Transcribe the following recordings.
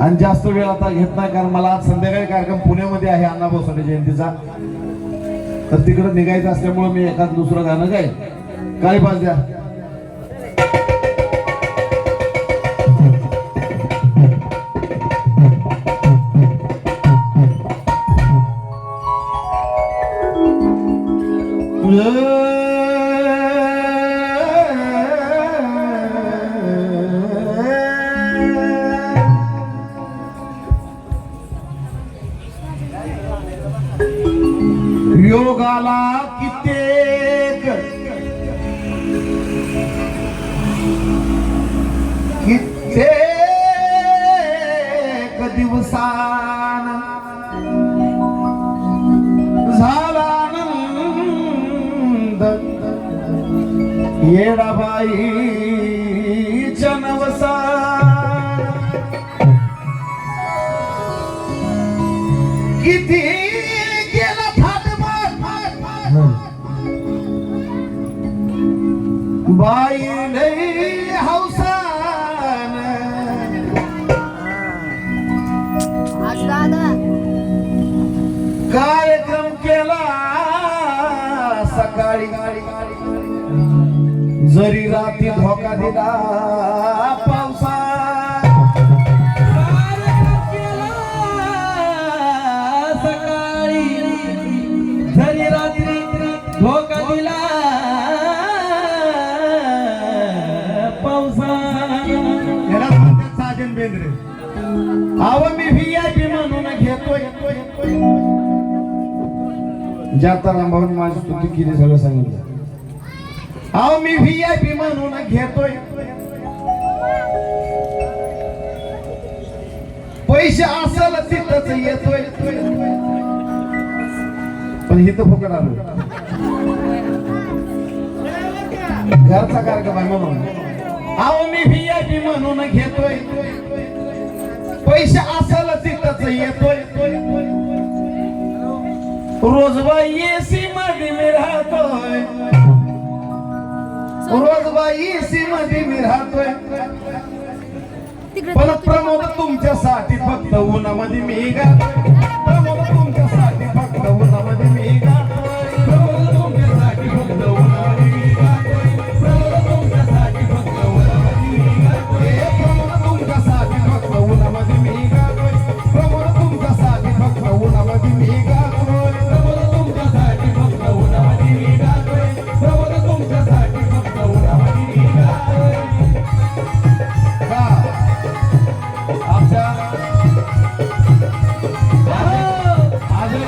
आणि जास्त वेळ आता घेत नाही कारण मला आज संध्याकाळी कार्यक्रम पुण्यामध्ये आहे अण्णाभाऊ साठे जयंतीचा. तर तिकडे निघायचं असल्यामुळे मी एखाद दुसरं गाणं गाय काय पाच द्या. योगाला कित्येक. कित्येक दिवसान झाला आनंद. येडाबाई जनवसा किती बाई लई हौसान. कार्यक्रम केला सकाळी. जरी रात्री धोका दिला पावसा साजन बेंद्रे. आव मी व्ही आय पी म्हणून घेतोय. जाता रामभाऊन माझी स्तुती केली सगळं सांगितलं. आव मी व्ही आय पी म्हणून घेतोय. पैसे असल तिथंच येतोय. पण हिथं फुकट आलो. घरचा कार्यक्रम आहे म्हणून. अहो मी व्ही आय पी म्हणून घेतोय. पैसे असल तिथंच येतोय. रोजबाई एसी मध्ये मी राहतोय. रोजबाई एसी मध्ये मी राहतोय. पण प्रमोद तुमच्यासाठी फक्त उन्हामध्ये मी गातोय प्रमोद तुमच्यासाठी फक्त उन्हामध्ये. आमच्या आजही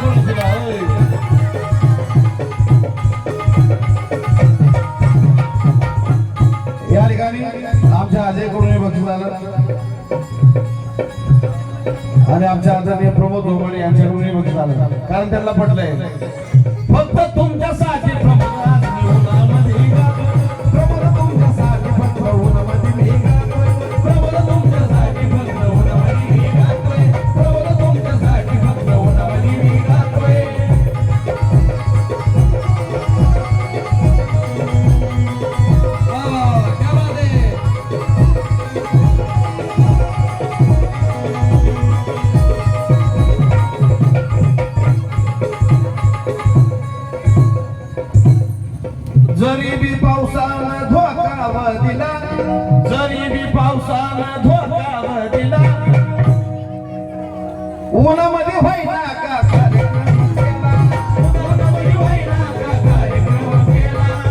या ठिकाणी आमच्या अजय करून आलं आणि आमच्या आदरणीय प्रमोद धोमणे यांच्याकडून बक्षीस आलं कारण त्यांना पटलंय. फक्त जरी बी पावसानं धोकाव दिला जरी बी पावसानं धोकाव दिला उन्हामध्ये व्हायला